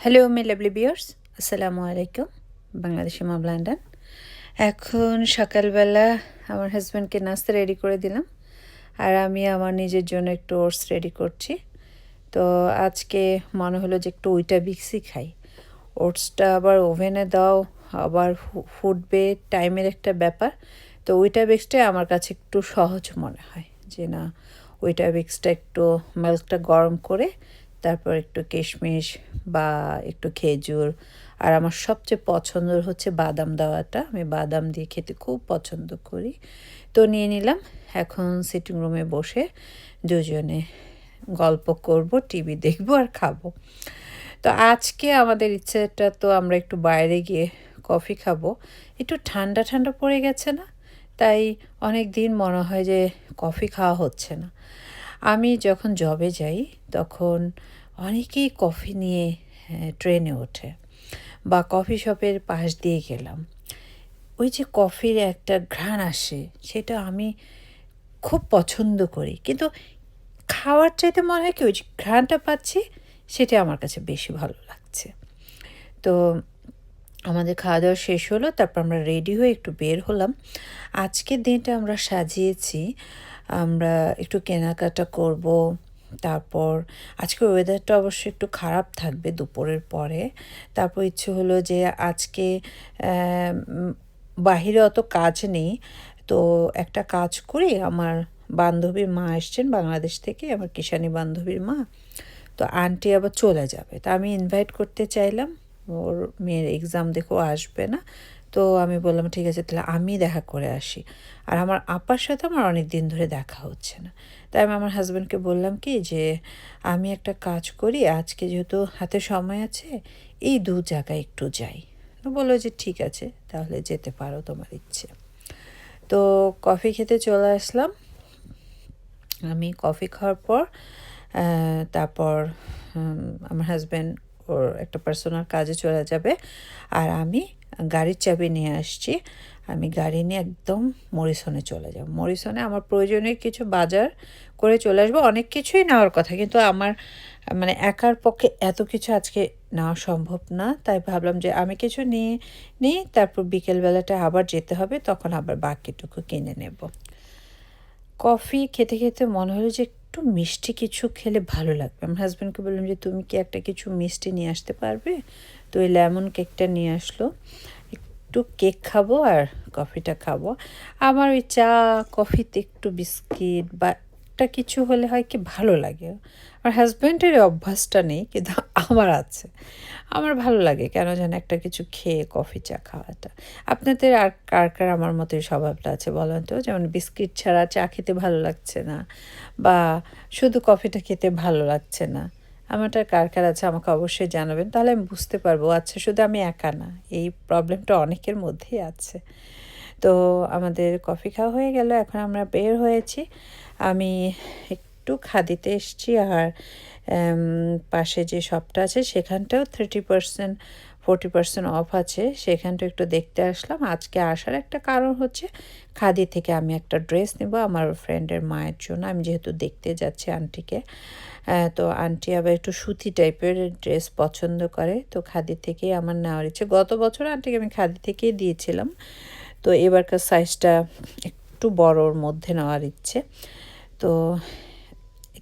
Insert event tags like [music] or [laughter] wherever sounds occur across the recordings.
Hello মে lovely বিয়ার্স আসসালামু আলাইকুম বাংলাদেশি মা লন্ডন এখন সকালবেলা আমার হাজব্যান্ডকে নাস্তা রেডি করে দিলাম আর আমি আমার নিজের জন্য একটু ওটস রেডি করছি তো আজকে মনে হলো যে একটু ওইটা বিক্সি খাই ওটসটা আবার ওভেনে দাও, আবার ফুটবে টাইমের একটা ব্যাপার। তো ওইটা বিক্সটাই আমার কাছে একটু সহজ মনে হয় যে না ওইটা বিক্সটা একটু মিল্কটা গরম করে তারপর একটু কিশমিশ বা একটু খেজুর। আর আমার সবচেয়ে পছন্দের হচ্ছে বাদাম দেওয়াটা। আমি বাদাম দিয়ে খেতে খুব পছন্দ করি। তো নিয়ে নিলাম। এখন সিটিং রুমে বসে দুজনে গল্প করব, টিভি দেখব আর খাব। তো আজকে আমাদের ইচ্ছেটা তো আমরা একটু বাইরে গিয়ে কফি খাব। একটু ঠান্ডা ঠান্ডা পড়ে গেছে না? তাই অনেক দিন মনে হয় যে কফি খাওয়া হচ্ছে না। আমি যখন জবে যাই, তখন অনেকেই কফি নিয়ে ট্রেনে ওঠে বা কফি শপের পাশ দিয়ে গেলাম। ওই যে কফির একটা ঘ্রাণ আসে, সেটা আমি খুব পছন্দ করি। কিন্তু খাওয়ার চাইতে মনে হয় কি, ওই যে ঘ্রাণটা পাচ্ছি, সেটা আমার কাছে বেশি ভালো লাগছে। তো আমাদের খাওয়া দাওয়া শেষ হলো, তারপর আমরা রেডি হয়ে একটু বের হলাম। আজকের দিনটা আমরা সাজিয়েছি আমরা একটু কেনাকাটা করব। তারপর আজকে ওয়েদারটা অবশ্য একটু খারাপ থাকবে দুপুরের পরে। তারপর ইচ্ছে হলো যে আজকে বাহিরে অত কাজ নেই। তো একটা কাজ করি, আমার বান্ধবীর মা এসছেন বাংলাদেশ থেকে, আমার কিষানি বান্ধবীর মা। তো আন্টি আবার চলে যাবে। তা আমি ইনভাইট করতে চাইলাম, ওর মেয়ের এক্সাম দেখেও আসবে না। তো আমি বললাম, ঠিক আছে, তাহলে আমি দেখা করে আসি। আর আমার আপার সাথে আমার অনেক দিন ধরে দেখা হচ্ছে না। তাই আমি আমার হাজব্যান্ডকে বললাম কি যে, আমি একটা কাজ করি, আজকে যেহেতু হাতে সময় আছে, এই দু জায়গায় একটু যাই। বলল যে, ঠিক আছে, তাহলে যেতে পারো তোমার ইচ্ছে। তো কফি খেতে চলে আসলাম। আমি কফি খাওয়ার পর তারপর আমার হাজব্যান্ড ওর একটা পার্সোনাল কাজে চলে যাবে। আর আমি গাড়ির চাবি নিয়ে আসছি। আমি গাড়ি নিয়ে একদম মরিসনে চলে যাব। মরিসনে আমার প্রয়োজনীয় কিছু বাজার করে চলে আসব। অনেক কিছুই নেওয়ার কথা, কিন্তু আমার মানে একার পক্ষে এত কিছু আজকে নেওয়া সম্ভব না। তাই ভাবলাম যে আমি কিছু নিয়ে নিই, তারপর বিকেলবেলাটা আবার যেতে হবে, তখন আবার বাকিটুকু কিনে নেব। কফি খেতে খেতে মনে হলো যে একটু মিষ্টি কিছু খেলে ভালো লাগবে। আমার হাজব্যান্ডকে বললাম যে, তুমি কি একটা কিছু মিষ্টি নিয়ে আসতে পারবে? তো ওই লেমন কেকটা নিয়ে আসলো। একটু কেক খাব আর কফিটা খাব। আমার ওই চা, কফিতে একটু বিস্কিট বা একটা কিছু হলে হয় কি ভালো লাগে। আমার হাজব্যান্ডের অভ্যাসটা নেই, কিন্তু আমার আছে। আমার ভালো লাগে কেন যেন একটা কিছু খেয়ে কফি, চা খাওয়াটা। আপনাদের আর কার কার আমার মতোই স্বভাবটা আছে বলেন তো? যেমন বিস্কিট ছাড়া চা খেতে ভালো লাগছে না বা শুধু কফিটা খেতে ভালো লাগছে না। আমারটা কার কার আছে আমাকে অবশ্যই জানাবেন, তাহলে আমি বুঝতে পারব। আচ্ছা শুধু আমি একা না, এই প্রবলেমটা অনেকের মধ্যেই আছে। তো আমাদের কফি খাওয়া হয়ে গেল, এখন আমরা বের হয়েছি। আমি একটু খাদিতে এসেছি আর পাশে যে শপটা আছে, সেখানটাও thirty percent forty percent off আছে, সেখানটা একটু দেখতে আসলাম। আজকে আসার একটা কারণ হচ্ছে, খাদি থেকে আমি একটা ড্রেস নেব আমার ফ্রেন্ডের মায়ের জন্য। আমি যেহেতু দেখতে যাচ্ছি আন্টিকে তো আন্টি আবার একটু সুতি টাইপের ড্রেস পছন্দ করে। তো খাদি থেকেই আমার নেওয়ার ইচ্ছে। গত বছর আন্টিকে আমি খাদি থেকেই দিয়েছিলাম। তো এবারকার সাইজটা একটু বড়োর মধ্যে নেওয়ার ইচ্ছে। তো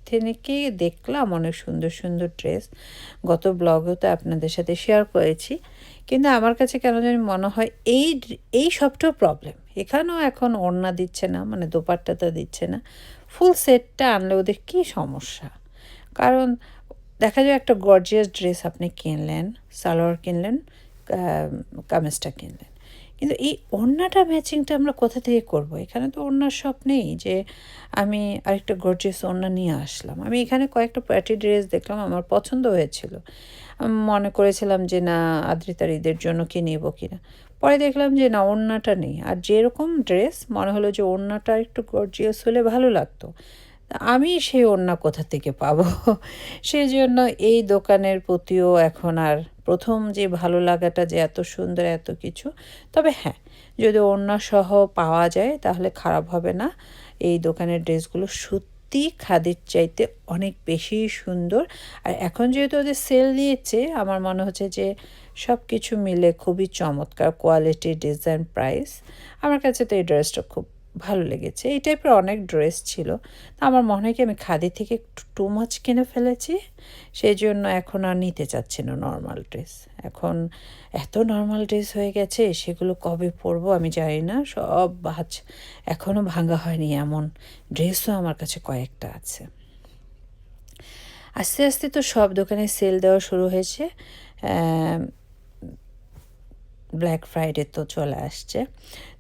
থেকে দেখলাম অনেক সুন্দর সুন্দর ড্রেস। গত ব্লগেও তো আপনাদের সাথে শেয়ার করেছি। কিন্তু আমার কাছে কেন জানি মনে হয় এই এই সবটাও প্রবলেম এখানেও এখন ওড়না দিচ্ছে না মানে দোপাট্টাটা দিচ্ছে না। ফুল সেটটা আনলে ওদের কী সমস্যা? কারণ দেখা যায় একটা গর্জিয়াস ড্রেস আপনি কিনলেন, সালোয়ার কিনলেন কামিজটা কিনলেন। কিন্তু এই ওড়নাটা ম্যাচিংটা আমরা কোথা থেকে করব? এখানে তো ওড়নার শপ নেই যে আমি আরেকটা গর্জিয়াস ওড়না নিয়ে আসলাম। আমি এখানে কয়েকটা প্যাটি ড্রেস দেখলাম, আমার পছন্দ হয়েছিল। মনে করেছিলাম যে না, আদ্রিতার ঈদের জন্য কি নেব কিনা। পরে দেখলাম যে না ওড়নাটা নেই। আর যেরকম ড্রেস মনে হলো যে ওড়নাটা একটু গর্জিয়াস হলে ভালো লাগতো। আমি সেই ওড়না কোথা থেকে পাবো? [laughs] সেই জন্য এই দোকানের প্রতিও এখন আর প্রথম যে ভালো লাগাটা যে এত সুন্দর এত কিছু, তবে হ্যাঁ যদি ওড়না সহ পাওয়া যায় তাহলে খারাপ হবে না। এই দোকানের ড্রেসগুলো সত্যি খাদের চাইতে অনেক বেশি সুন্দর। আর এখন যেহেতু ওদের সেল দিয়েছে, আমার মনে হচ্ছে যে সব কিছু মিলে খুবই চমৎকার কোয়ালিটি ডিজাইন প্রাইস আমার কাছে তো এই ড্রেসটা খুব ভালো লেগেছে। এই টাইপের অনেক ড্রেস ছিল। তা আমার মনে হয় কি আমি খাদি থেকে একটু টু মাছ কিনে ফেলেছি। সেই জন্য এখন আর নিতে চাচ্ছি না নর্মাল ড্রেস এখন এত নর্মাল ড্রেস হয়ে গেছে, সেগুলো কবে পরবো আমি জানি না। সব বাজ এখনও ভাঙা হয়নি এমন ড্রেসও আমার কাছে কয়েকটা আছে। আস্তে আস্তে তো সব দোকানে সেল দেওয়া শুরু হয়েছে। ব্ল্যাক ফ্রাইডে তো চলে আসছে।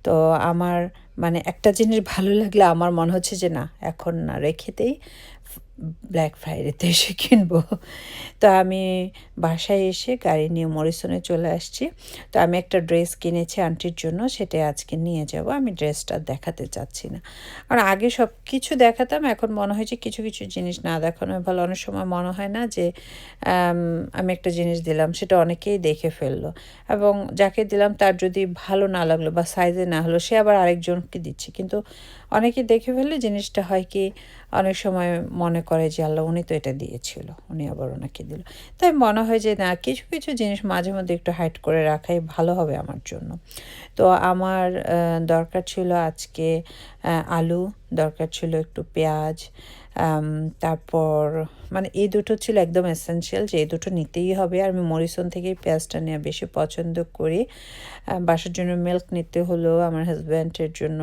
তো আমার মানে একটা জিনিস ভালো লাগলে আমার মনে হচ্ছে যে না, এখন না রেখে দেই। ব্ল্যাক ফ্রাইডেতে এসে কিনবো। তো আমি বাসায় এসে গাড়ি নিয়ে মরিসনে চলে আসছি। তো আমি একটা ড্রেস কিনেছি আন্টির জন্য সেটা আজকে নিয়ে যাব। আমি ড্রেসটা দেখাতে চাচ্ছি না। কারণ আগে সব কিছু দেখাতাম, এখন মনে হয় যে কিছু কিছু জিনিস না দেখানো ভালো। অনেক সময় মনে হয় না যে, আমি একটা জিনিস দিলাম, সেটা অনেকেই দেখে ফেলল। এবং যাকে দিলাম তার যদি ভালো না লাগল বা সাইজে না হলো, সে আবার আরেকজনকে দিচ্ছে। কিন্তু অনেকে দেখে ফেললে জিনিসটা হয় কি, অনেক সময় মনে করে যে আল্লাহ উনি তো এটা দিয়েছিল, উনি আবার ওনাকে দিল। তাই মনে হয় যে না, কিছু কিছু জিনিস মাঝে মধ্যে একটু হাইট করে রাখাই ভালো হবে আমার জন্য। তো আমার দরকার ছিল আজকে আলু, দরকার ছিল একটু পেঁয়াজ তারপর মানে এই দুটো ছিল একদম এসেন্সিয়াল যে এই দুটো নিতেই হবে। আর আমি মরিসন থেকেই পেঁয়াজটা নেওয়া বেশি পছন্দ করি। বাসার জন্য মিল্ক নিতে হলো, আমার হাজব্যান্ডের জন্য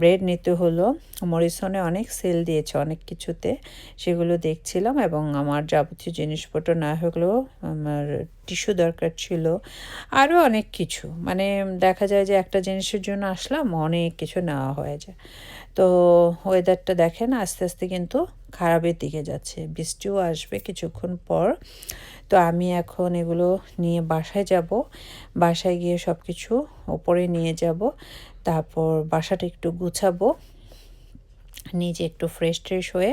ব্রেড নিতে হলো। মরিসনে অনেক সেল দিয়েছে অনেক কিছুতে, সেগুলো দেখছিলাম এবং আমার যাবতীয় জিনিসপত্র না হলেও আমার টিস্যু দরকার ছিল। আরও অনেক কিছু মানে দেখা যায় যে একটা জিনিসের জন্য আসলাম, অনেক কিছু নেওয়া হয়ে যায়। তো ওয়েদারটা দেখেন, আস্তে আস্তে কিন্তু খারাপের দিকে যাচ্ছে। বৃষ্টিও আসবে কিছুক্ষণ পর। তো আমি এখন এগুলো নিয়ে বাসায় যাব। বাসায় গিয়ে সব কিছু ওপরে নিয়ে যাব। তারপর বাসাটা একটু গুছাবো। নিজে একটু ফ্রেশ ট্রেশ হয়ে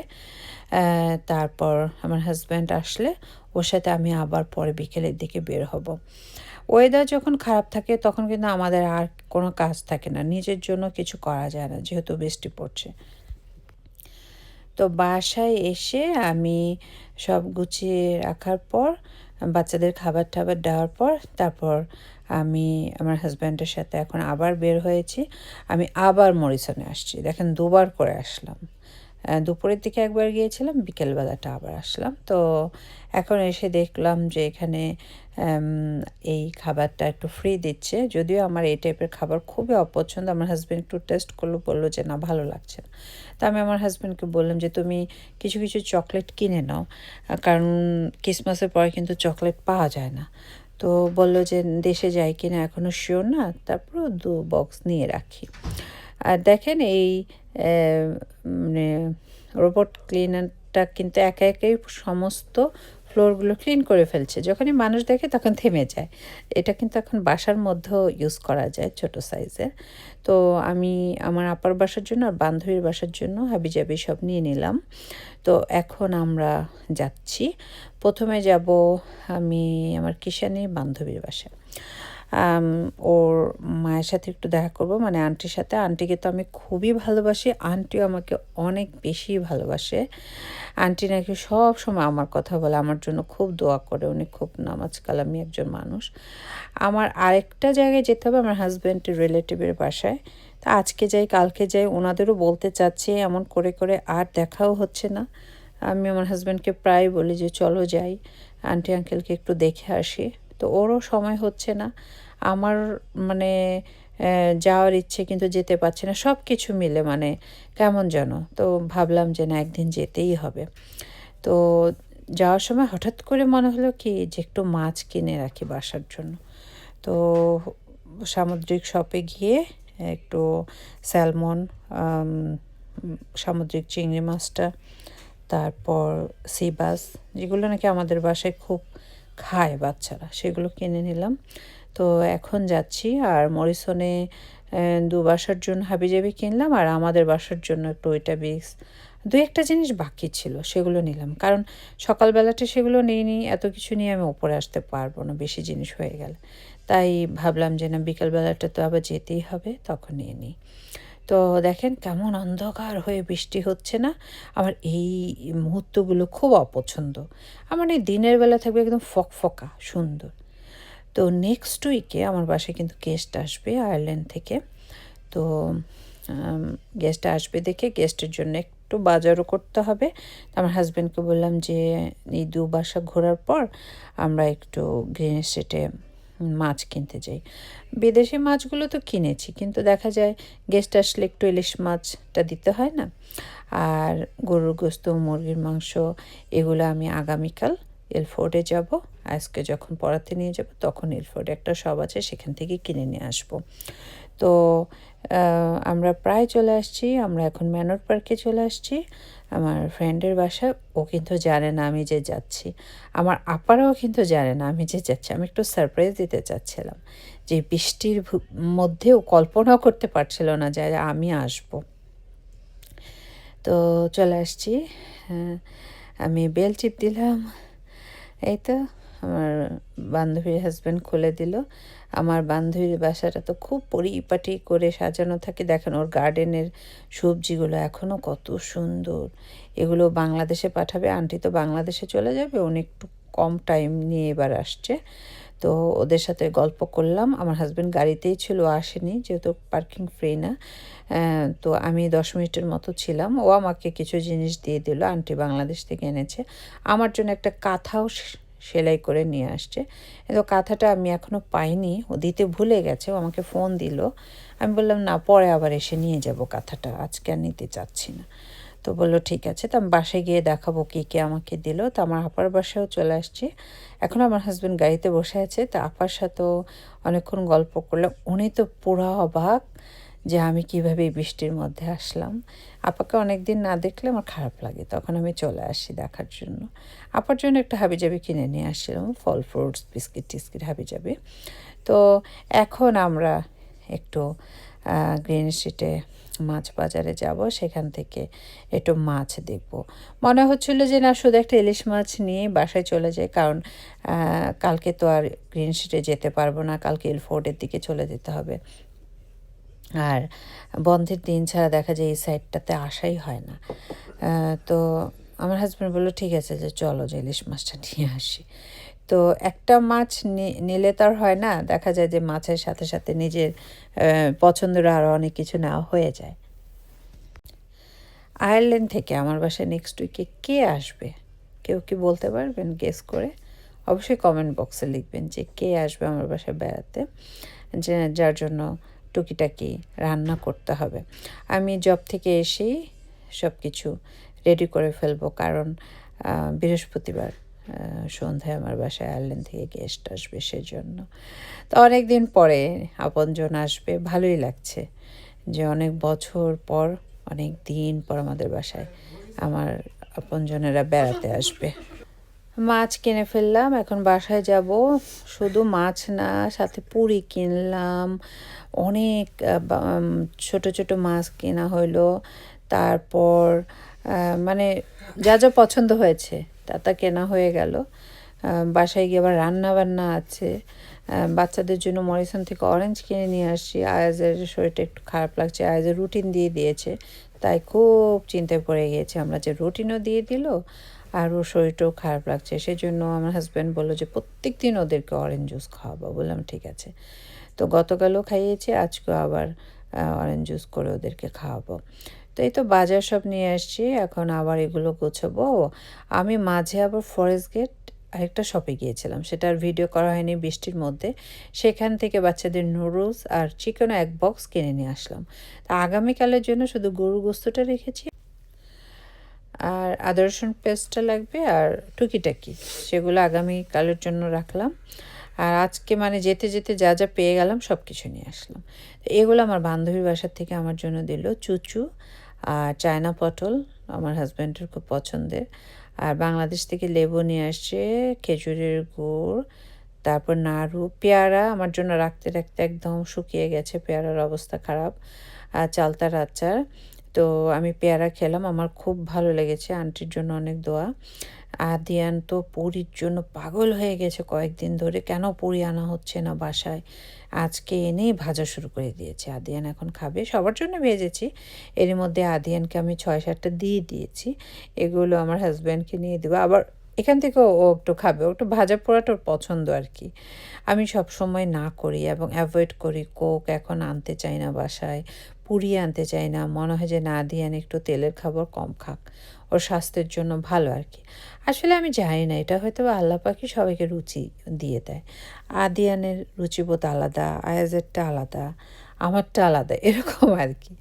তারপর আমার হাজব্যান্ড আসলে ওর সাথে আমি আবার পরে বিকেলের দিকে বের হব। ওয়েদার যখন খারাপ থাকে, তখন কিন্তু আমাদের আর কোনো কাজ থাকে না। নিজের জন্য কিছু করা যায় না, যেহেতু বৃষ্টি পড়ছে। তো বাসায় এসে আমি সব গুছিয়ে রাখার পর, বাচ্চাদের খাবার টাবার দেওয়ার পর, তারপর আমি আমার হাজব্যান্ডের সাথে এখন আবার বের হয়েছি। আমি আবার মরিসনে আসছি। দেখেন, দুবার করে আসলাম। দুপুরের দিকে একবার গিয়েছিলাম, বিকেলবেলাটা আবার আসলাম। তো এখন এসে দেখলাম যে এখানে এই খাবারটা একটু ফ্রি দিচ্ছে। যদিও আমার এই টাইপের খাবার খুবই অপছন্দ। আমার হাজব্যান্ড একটু টেস্ট করল, বলল যে, না, ভালো লাগছে না। তা আমি আমার হাজব্যান্ডকে বললাম যে, তুমি কিছু কিছু চকলেট কিনে নাও। কারণ ক্রিসমাসের পরে কিন্তু চকলেট পাওয়া যায় না। তো বলল যে, দেশে যাই কিনা এখনও শিওর না? তারপরও দু বক্স নিয়ে রাখি। আর দেখেন এই মানে রোবট ক্লিনারটা কিন্তু একা একাই সমস্ত ফ্লোরগুলো ক্লিন করে ফেলছে। যখনই মানুষ দেখে তখন থেমে যায়। এটা কিন্তু এখন বাসার মধ্যেও ইউজ করা যায় ছোট সাইজের তো আমি আমার আপার বাসার জন্য আর বান্ধবীর বাসার জন্য হাবিজাবি সব নিয়ে নিলাম। তো এখন আমরা যাচ্ছি। প্রথমে যাব আমি আমার কিষানি বান্ধবীর বাসায়। ওর মায়ের সাথে একটু দেখা করব। মানে আন্টির সাথে। আন্টিকে তো আমি খুবই ভালোবাসি। আন্টিও আমাকে অনেক বেশি ভালোবাসে। আন্টি নাকি সব সময় আমার কথা বলে, আমার জন্য খুব দোয়া করে। উনি খুব নামাজ কালামি একজন মানুষ। আমার আরেকটা জায়গায় যেতে হবে, আমার হাজব্যান্ডের রিলেটিভের বাসায়। তা আজকে যাই, কালকে যাই ওনাদেরও বলতে চাচ্ছি, এমন করে করে আর দেখাও হচ্ছে না। আমি আমার হাজব্যান্ডকে প্রায় বলি যে, চলো যাই আন্টি আঙ্কেলকে একটু দেখে আসি। তো ওরও সময় হচ্ছে না। আমার মানে যাওয়ার ইচ্ছে কিন্তু যেতে পারছে না সব কিছু মিলে মানে কেমন যেন। তো ভাবলাম যে না, একদিন যেতেই হবে। তো যাওয়ার সময় হঠাৎ করে মনে হলো কি যে একটু মাছ কিনে রাখি বাসার জন্য। তো সামুদ্রিক শপে গিয়ে একটু স্যালমন সামুদ্রিক চিংড়ি মাছটা, তারপর সিবাস যেগুলো নাকি আমাদের বাসায় খুব খায় বাচ্চারা, সেগুলো কিনে নিলাম। তো এখন যাচ্ছি। আর মরিসনে দু বাসার জন্য হাবিজাবি কিনলাম আর আমাদের বাসার জন্য একটু ওইটা বিক্স। দু একটা জিনিস বাকি ছিল, সেগুলো নিলাম। কারণ সকালবেলাটা সেগুলো নিয়ে নিই এত কিছু নিয়ে আমি ওপরে আসতে পারব না, বেশি জিনিস হয়ে গেলে। তাই ভাবলাম যে না, বিকালবেলাটা তো আবার যেতেই হবে, তখন নিয়ে নিই। তো দেখেন কেমন অন্ধকার হয়ে বৃষ্টি হচ্ছে না? আমার এই মুহূর্তগুলো খুব অপছন্দ। আমার এই দিনের বেলা থাকবে একদম ফকফকা, সুন্দর। তো নেক্সট উইকে আমার বাসায় কিন্তু গেস্ট আসবে আয়ারল্যান্ড থেকে। তো গেস্ট আসবে দেখে গেস্টের জন্য একটু বাজারও করতে হবে। আমার হাজব্যান্ডকে বললাম যে, এই দু বাসা ঘোরার পর আমরা একটু গ্রিন এস্টেটে মাছ কিনতে যাই। বিদেশি মাছগুলো তো কিনেছি, কিন্তু দেখা যায় গেস্ট আসলে একটু ইলিশ মাছটা দিতে হয় না। আর গরুর গোস্ত, মুরগির মাংস, এগুলো আমি আগামীকাল এলফোর্ডে যাব। আজকে যখন পড়াতে নিয়ে যাব, তখন এলফোর্ডে একটা সব আছে, সেখান থেকে কিনে নিয়ে আসব। তো আমরা প্রায় চলে আসছি। আমরা এখন ম্যানর পার্কে চলে আসছি। আমার ফ্রেন্ডের বাসায় ও কিন্তু জানে না আমি যে যাচ্ছি। আমার আপারাও কিন্তু জানে না আমি যে যাচ্ছি। আমি একটু সারপ্রাইজ দিতে চাচ্ছিলাম যে বৃষ্টির মধ্যেও কল্পনাও করতে পারছিল না যে আমি আসব। তো চলে আসছি। আমি বেল চিপ দিলাম। এই তো আমার বান্ধবীর হাজব্যান্ড খুলে দিল। আমার বান্ধবীর বাসাটা তো খুব পরিপাটি করে সাজানো থাকে। দেখেন ওর গার্ডেনের সবজিগুলো এখনও কত সুন্দর। এগুলো বাংলাদেশে পাঠাবে, আন্টি তো বাংলাদেশে চলে যাবে অনেকটু কম টাইম নিয়ে এবার আসছে। তো ওদের সাথে গল্প করলাম। আমার হাজব্যান্ড গাড়িতেই ছিল আসেনি, যেহেতু পার্কিং ফ্রি না। তো আমি দশ মিনিটের মতো ছিলাম। ও আমাকে কিছু জিনিস দিয়ে দিল, আন্টি বাংলাদেশ থেকে এনেছে। আমার জন্য একটা কাঁথাও সেলাই করে নিয়ে আসছে। কিন্তু কাঁথাটা আমি এখনও পাইনি, ও দিতে ভুলে গেছে, ও আমাকে ফোন দিল। আমি বললাম, না, পরে আবার এসে নিয়ে যাব কাঁথাটা, আজকে আর নিতে চাচ্ছি না। তো বলল, ঠিক আছে। তো আমি বাসায় গিয়ে দেখাবো কী কে আমাকে দিল। তো আমার আপার বাসায়ও চলে আসছি। এখন আমার হাজব্যান্ড গাড়িতে বসে আছে। তো আপার সাথেও অনেকক্ষণ গল্প করলাম। উনি তো পুরো অবাক যে আমি কীভাবে এই বৃষ্টির মধ্যে আসলাম। আপাকে অনেক দিন না দেখলে আমার খারাপ লাগে। তখন আমি চলে আসি দেখার জন্য। আপার জন্য একটা হাবিজাবি কিনে নিয়ে আসছিলাম। ফল ফ্রুটস, বিস্কিট টিস্কিট, হাবিজাবি। তো এখন আমরা একটু গ্রিন স্ট্রিটে মাছ বাজারে যাব, সেখান থেকে একটু মাছ দেখব। মনে হচ্ছিল যে না, শুধু একটা ইলিশ মাছ নিয়ে বাসায় চলে যায় কারণ কালকে তো আর গ্রিন স্ট্রিটে যেতে পারব না, কালকে এলফোর্ডের দিকে চলে যেতে হবে। আর বন্ধের দিন ছাড়া দেখা যায় এই সাইডটাতে আসাই হয় না। তো আমার হাজব্যান্ড বলল, ঠিক আছে, যে চলো যে ইলিশ মাছটা নিয়ে আসি। তো একটা মাছ নিলে তার হয় না। দেখা যায় যে মাছের সাথে সাথে নিজের পছন্দের আরও অনেক কিছু নেওয়া হয়ে যায়। আয়ারল্যান্ড থেকে আমার বাসায় নেক্সট উইকে কে আসবে? কেউ কি বলতে পারবেন? গেস করে। অবশ্যই কমেন্ট বক্সে লিখবেন যে কে আসবে আমার বাসায় বেড়াতে, যে, যার জন্য টুকিটাকি রান্না করতে হবে। আমি জব থেকে এসেই সব কিছু রেডি করে ফেলব। কারণ বৃহস্পতিবার সন্ধ্যায় আমার বাসায় আয়ারল্যান্ড থেকে গেস্ট আসবে সেজন্য। তো অনেক দিন পরে আপনজন আসবে, ভালোই লাগছে যে অনেক বছর পর, অনেক দিন পর আমাদের বাসায় আমার আপনজনেরা বেড়াতে আসবে। মাছ কিনে ফেললাম, এখন বাসায় যাব। শুধু মাছ না, সাথে পুরি কিনলাম। অনেক ছোট ছোট মাছ কেনা হইল। তারপর মানে যা যা পছন্দ হয়েছে। তা কেনা হয়ে গেল। বাসায় গিয়ে আবার রান্না বান্না আছে বাচ্চাদের জন্য মরিসন থেকে অরেঞ্জ কিনে নিয়ে আসছি। আয়াজের শরীরটা একটু খারাপ লাগছে। আয়াজের রুটিন দিয়ে দিয়েছে। তাই খুব চিন্তায় পড়ে গিয়েছে। আমরা যে রুটিনও দিয়ে দিল, আর ওর শরীরটাও খারাপ লাগছে। সেই জন্য আমার হাজব্যান্ড বলল যে প্রত্যেক দিন ওদেরকে অরেঞ্জ জুস খাওয়াবো। বললাম, ঠিক আছে। তো গতকালও খাইয়েছি, আজকেও আবার অরেঞ্জ জুস করে ওদেরকে খাওয়াবো। তো এই তো বাজার সব নিয়ে আসছি, এখন আবার এগুলো গোছাবো। আমি মাঝে আবার ফরেস্ট গেট আরেকটা শপে গিয়েছিলাম সেটার ভিডিও করা হয়নি বৃষ্টির মধ্যে। সেখান থেকে বাচ্চাদের নুডলস আর চিকেনও এক বক্স কিনে নিয়ে আসলাম। তা আগামীকালের জন্য শুধু গরু গোস্তটা রেখেছি, আর আদা রসুন পেস্টটা লাগবে আর টুকিটাকি, সেগুলো আগামীকালের জন্য রাখলাম। আর আজকে মানে যেতে যেতে যা যা পেয়ে গেলাম সব কিছু নিয়ে আসলাম। এগুলো আমার বান্ধবীর বাসার থেকে আমার জন্য দিল, চুচু আর চায়না পটল আমার হাজব্যান্ডের খুব পছন্দের। আর বাংলাদেশ থেকে লেবু নিয়ে আসছে, খেজুরের গুড়, তারপর নাড়ু, পেয়ারা আমার জন্য রাখতে রাখতে একদম শুকিয়ে গেছে, পেয়ারার অবস্থা খারাপ। আর চালতার আচার, তো আমি পেয়ারা খেলাম, আমার খুব ভালো লেগেছে, আন্টির জন্য অনেক দোয়া। আদিয়ান তো পুরীর জন্য পাগল হয়ে গেছে কয়েকদিন ধরে। কেন পুরী আনা হচ্ছে না বাসায়? আজকে এনেই ভাজা শুরু করে দিয়েছে। আদিয়ান এখন খাবে। সবার জন্য ভেজেছি। এর মধ্যে আদিয়ানকে আমি ছয় সাতটা দিয়ে দিয়েছি। এগুলো আমার হাজব্যান্ডকে নিয়ে দেবো। আবার এখান থেকে ও একটু খাবে। ও একটু ভাজা পোড়াটা ওর পছন্দ আর কি। আমি সব সময় না করি এবং অ্যাভয়েড করি। কোক এখন আনতে চাই না বাসায়। পুড়িয়ে আনতে চাই না। মনে হয় যে, না দিয়ে একটু তেলের খাবার কম খাক। ওর স্বাস্থ্যের জন্য ভালো আর কি। আসলে আমি জানি না, এটা হয়তো আল্লাহ পাখি সবাইকে রুচি দিয়ে দেয়। আদিয়ানের রুচিবোধ আলাদা, আয়াজেরটা আলাদা, আমারটা আলাদা, [laughs] এরকম আর কি।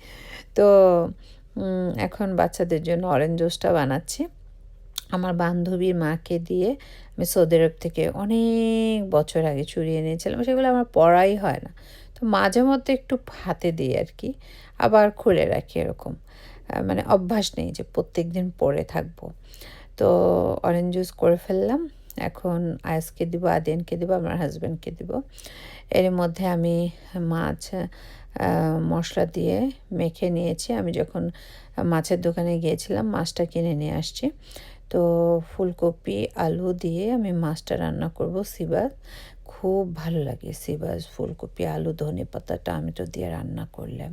তো এখন বাচ্চাদের জন্য অরেঞ্জ জুসটা বানাচ্ছি। আমার বান্ধবীর মাকে দিয়ে আমি সৌদি আরব থেকে অনেক বছর আগে চুরিয়ে নিয়েছিলাম সেগুলো আমার পড়াই হয় না। তো মাঝে মধ্যে একটু হাতে দিই আর কি, আবার খুলে রাখি এরকম। মানে অভ্যাস নেই যে প্রত্যেক দিন পরে থাকব। তো অরেঞ্জ জুস করে ফেললাম, এখন আয়াসকে দিব, আদিয়ানকে দিব, আমার হাজব্যান্ডকে দিব। এর মধ্যে আমি মাছ মশলা দিয়ে মেখে নিয়েছি। আমি যখন মাছের দোকানে গিয়েছিলাম, মাছটা কিনে নিয়ে আসছি। তো ফুলকপি, আলু দিয়ে আমি মাছটা রান্না করব সিবাস খুব ভালো লাগে সিবাস ফুলকপি, আলু, ধনে পাতা, টমেটো দিয়ে রান্না করলে।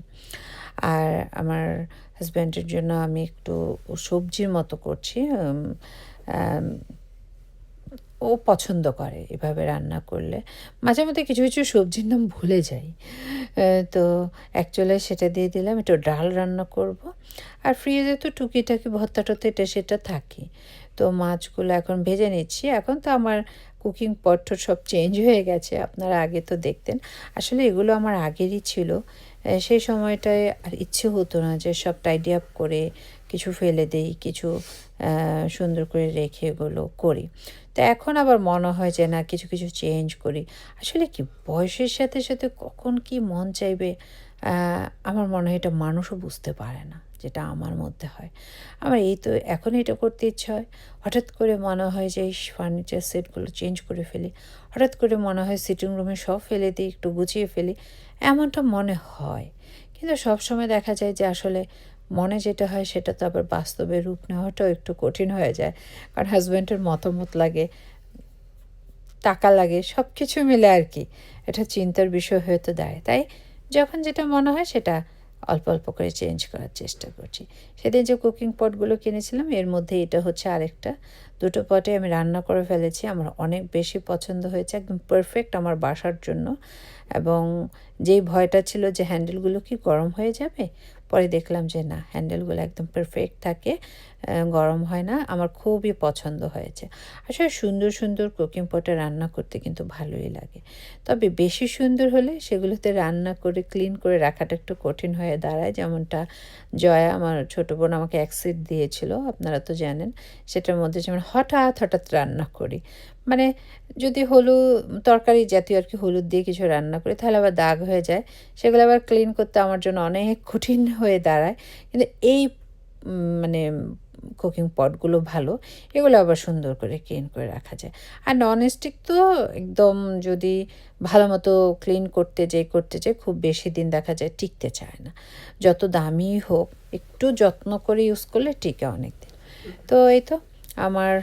আর আমার হাজব্যান্ডের জন্য আমি একটু সবজির মতো করছি ও পছন্দ করে এভাবে রান্না করলে। মাঝে মধ্যে কিছু কিছু সবজির নাম ভুলে যাই। তো অ্যাকচুয়ালি সেটা দিয়ে দিলাম, একটু ডাল রান্না করব। আর ফ্রিজে তো টুকিটাকি ভর্তা এটা সেটা থাকি। তো মাছগুলো এখন ভেজে নিচ্ছি। এখন তো আমার কুকিং পট সব চেঞ্জ হয়ে গেছে, আপনারা আগে তো দেখতেন। আসলে এগুলো আমার আগেরই ছিল। সেই সময়টায় আর ইচ্ছে হতো না যে সব টাইডি আপ করে কিছু ফেলে দেই, কিছু সুন্দর করে রেখে এগুলো করি। তো এখন আবার মনে হয় যে না, কিছু কিছু চেঞ্জ করি। আসলে কি বয়সের সাথে সাথে কখন কি মন চাইবে আমার মনে হয় এটা মানুষও বুঝতে পারে না। যেটা আমার মধ্যে হয়। আমার এই তো এখন এটা করতে ইচ্ছে হয়। হঠাৎ করে মনে হয় যে ফার্নিচার সেটগুলো চেঞ্জ করে ফেলি। হঠাৎ করে মনে হয় সিটিং রুমে সব ফেলে দিই, একটু গুছিয়ে ফেলি। এমনটা মনে হয়। কিন্তু সব সময় দেখা যায় যে, আসলে মনে যেটা হয় সেটা তো আবার বাস্তবে রূপ নেওয়াটাও একটু কঠিন হয়ে যায়। কারণ হাজব্যান্ডের মতামত লাগে, টাকা লাগে সব কিছু মিলে আর কি। এটা চিন্তার বিষয় হয়ে তো তাই যখন যেটা মনে হয় সেটা অল্প অল্প করে চেঞ্জ করার চেষ্টা করছি। সেদিন যে কুকিং পটগুলো কিনেছিলাম, এর মধ্যে এটা হচ্ছে আরেকটা। দুটো পটে আমি রান্না করে ফেলেছি, আমার অনেক বেশি পছন্দ হয়েছে, একদম পারফেক্ট আমার বাসার জন্য। এবং যেই ভয়টা ছিল যে হ্যান্ডেলগুলো কি গরম হয়ে যাবে পরে দেখলাম যে না হ্যান্ডেলগুলো একদম পারফেক্ট থাকে গরম হয় না, আমার খুবই পছন্দ হয়েছে। আসলে সুন্দর সুন্দর কুকিং পটে রান্না করতে কিন্তু ভালোই লাগে। তবে বেশি সুন্দর হলে সেগুলোতে রান্না করে ক্লিন করে রাখাটা একটু কঠিন হয়ে দাঁড়ায়। যেমনটা জয়া, আমার ছোটো বোন আমাকে অ্যাক্সিড দিয়েছিল, আপনারা তো জানেন। সেটার মধ্যে যেমন হঠাৎ হঠাৎ রান্না করি। মানে যদি হলুদ তরকারি জাতীয় আর কি হলুদ দিয়ে কিছু রান্না করি, তাহলে আবার দাগ হয়ে যায়। সেগুলো আবার ক্লিন করতে আমার জন্য অনেক কঠিন হয়ে দাঁড়ায়। কিন্তু এই মানে কুকিং পটগুলো ভালো, এগুলো আবার সুন্দর করে ক্লিন করে রাখা যায়। আর নন স্টিক তো একদম যদি ভালো মতো ক্লিন করতে যাই করতে যাই খুব বেশি দিন দেখা যায় টিকতে চায় না। যত দামি হোক, একটু যত্ন করে ইউজ করলে টিকে অনেক দিন তো এই তো। আমার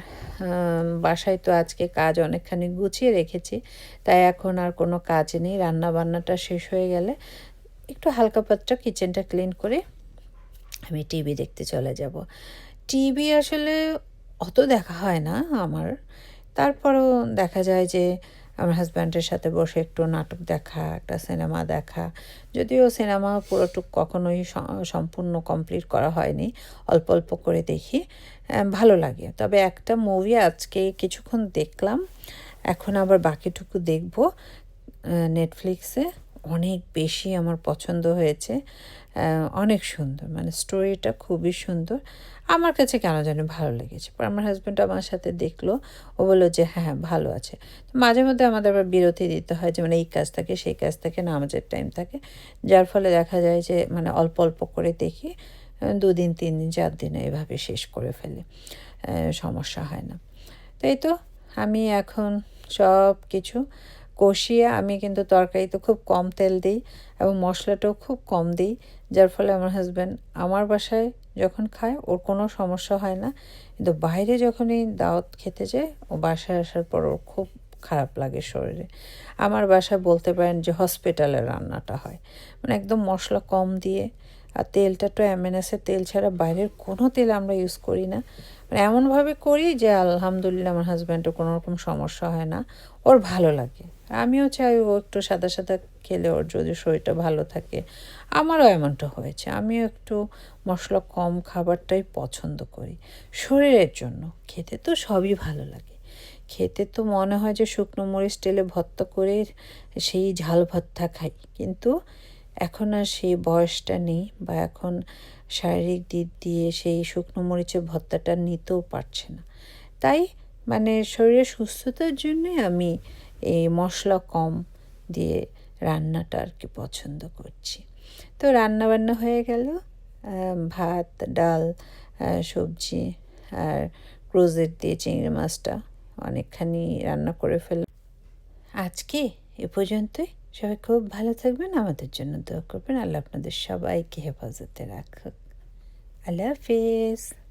বাসায় তো আজকে কাজ অনেকখানি গুছিয়ে রেখেছি, তাই এখন আর কোনো কাজ নেই। রান্না বান্নাটা শেষ হয়ে গেলে একটু হালকা পাত্রা কিচেনটা ক্লিন করে আমি টিভি দেখতে চলে যাব। টিভি আসলে অত দেখা হয় না আমার। তারপরও দেখা যায় যে আমার হাজব্যান্ডের সাথে বসে একটু নাটক দেখা, একটা সিনেমা দেখা। যদিও সিনেমা পুরোটুক কখনোই সম্পূর্ণ কমপ্লিট করা হয়নি, অল্প অল্প করে দেখি। ভালো লাগে। তবে একটা মুভি আজকে কিছুক্ষণ দেখলাম এখন আবার বাকিটুকু দেখব। নেটফ্লিক্সে অনেক বেশি আমার পছন্দ হয়েছে। অনেক সুন্দর মানে স্টোরিটা খুবই সুন্দর। আমার কাছে কেন জানি ভালো লেগেছে। পর আমার হাজব্যান্ড আমার সাথে দেখল ও বলল যে হ্যাঁ, হ্যাঁ ভালো আছে। মাঝে মধ্যে আমাদের আবার বিরতি দিতে হয় যে মানে এই কাজ থাকে সেই কাজ থাকে নামাজের টাইম থাকে। যার ফলে দেখা যায় যে মানে অল্প অল্প করে দেখি। দুদিন তিন দিন চার দিনে এভাবে শেষ করে ফেলে। সমস্যা হয় না। তাই তো আমি এখন সব কিছু কষিয়ে আমি কিন্তু তরকারিতে খুব কম তেল দিই এবং মশলাটাও খুব কম দিই, যার ফলে আমার হাজব্যান্ড আমার বাসায় যখন খায় ওর কোনো সমস্যা হয় না। কিন্তু বাইরে যখনই দাওয়াত খেতে যায়, ও বাসায় আসার পর ওর খুব খারাপ লাগে শরীরে। আমার বাসায় বলতে পারেন যে হসপিটালের রান্নাটা হয়। মানে একদম মশলা কম দিয়ে আর তেলটা তো এমএনএসের তেল ছাড়া বাইরের কোনো তেল আমরা ইউজ করি না। মানে এমনভাবে করি যে, আলহামদুলিল্লাহ আমার হাজব্যান্ডের কোনো রকম সমস্যা হয় না। ওর ভালো লাগে। আমিও চাই ও একটু সাদা সাদা খেলে ওর যদি শরীরটা ভালো থাকে। আমারও এমনটা হয়েছে। আমিও একটু মশলা কম খাবারটাই পছন্দ করি। শরীরের জন্য। খেতে তো সবই ভালো লাগে। খেতে তো মনে হয় যে শুকনো মরিচ তেলে ভর্তা করে সেই ঝাল ভর্তা খাই। কিন্তু এখন আর সেই বয়সটা নেই বা এখন শারীরিক দিক দিয়ে সেই শুকনো মরিচের ভর্তাটা নিতেও পারছে না। তাই মানে শরীরের সুস্থতার জন্যে আমি এই মশলা কম দিয়ে রান্নাটা আর কি পছন্দ করছি। তো রান্না বান্না হয়ে গেল ভাত, ডাল সবজি আর ক্রোজেট দিয়ে চিংড়ি মাছটা অনেকখানি রান্না করে ফেললাম। আজকে এ পর্যন্তই। সবাই খুব ভালো থাকবেন, আমাদের জন্য দোয়া করবেন। আল্লাহ আপনাদের সবাইকে হেফাজতে রাখুক। আল্লাহ হাফিজ।